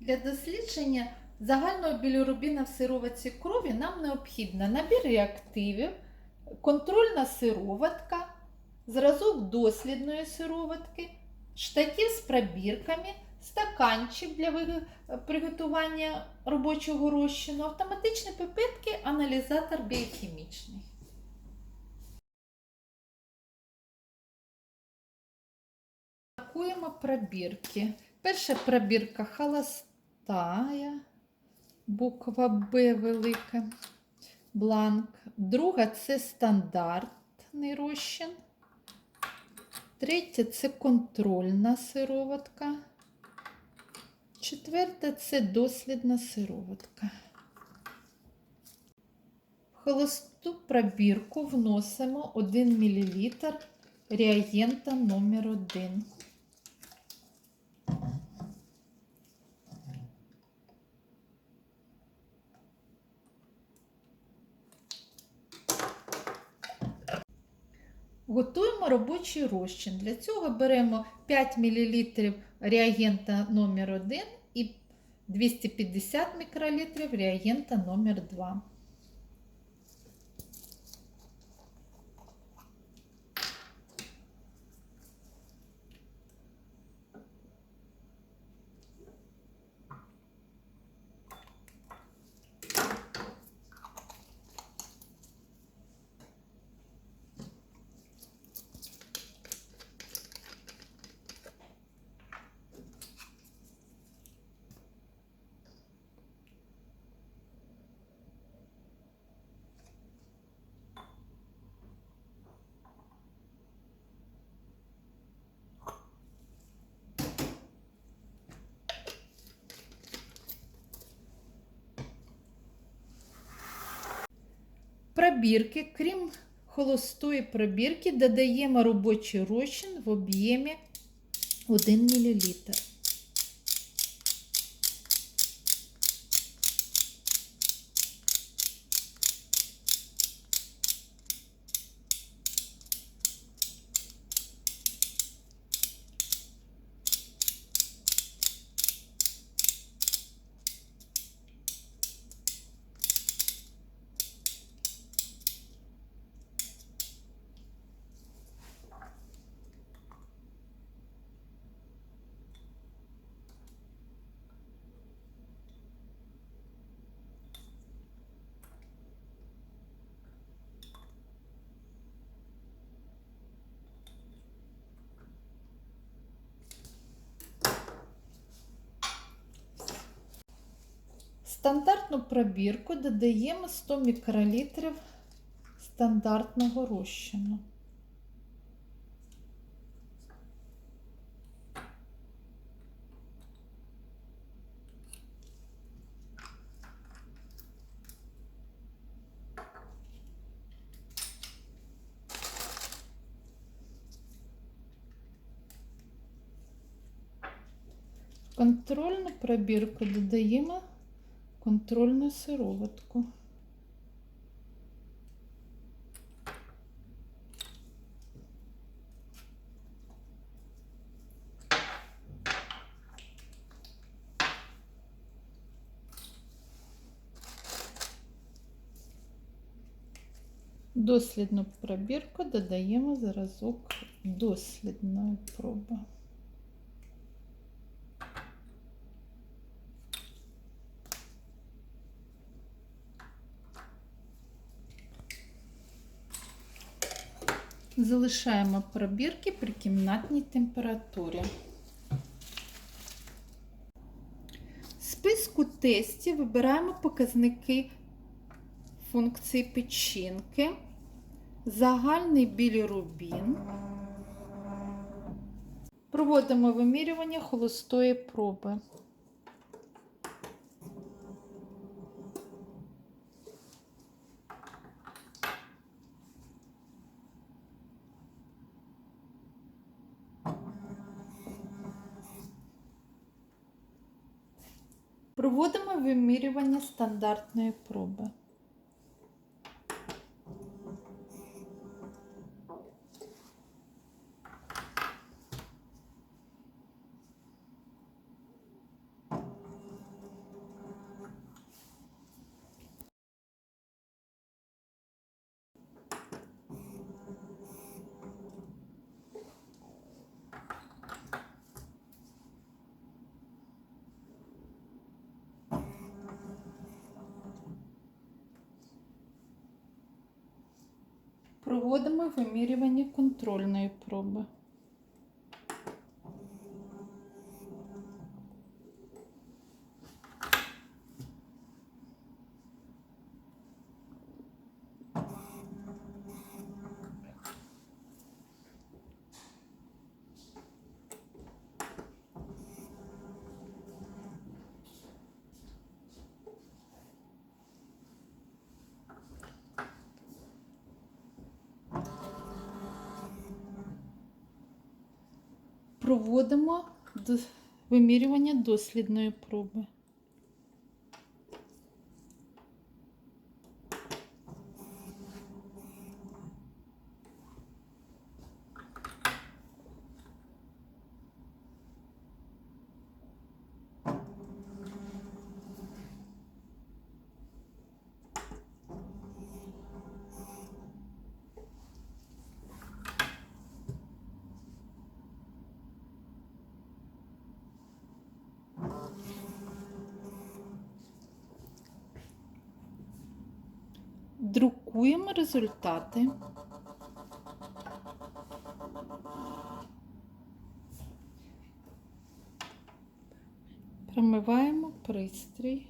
Для дослідження загального білірубіна в сироватці крові нам необхідно набір реактивів, контрольна сироватка, зразок дослідної сироватки, штатів з пробірками, стаканчик для приготування робочого розчину, автоматичні пипетки, аналізатор біохімічний. Пробірки. Перша пробірка холостая, буква Б велика, бланк. Друга це стандартний розчин. Третя це контрольна сироватка. Четверта це дослідна сироватка. В холосту пробірку вносимо 1 мл реагента номер 1. Готуємо робочий розчин. Для цього беремо 5 мл реагента номер 1 і 250 мікролітрів реагента номер 2. Пробірки, крім холостої пробірки, додаємо робочий розчин в об'ємі 1 мл. Стандартну пробірку додаємо 100 мікролітрів стандартного розчину. Контрольну пробірку додаємо контрольну сироватку. Дослідну пробірку додаємо зразок дослідної проби. Залишаємо пробірки при кімнатній температурі. В списку тестів вибираємо показники функції печінки, загальний білірубін. Проводимо вимірювання холостої проби. Проводимо вимірювання стандартної проби. Проводимо вимірювання контрольної проби. Проводимо вимірювання дослідної проби. Друкуємо результати. Промиваємо пристрій.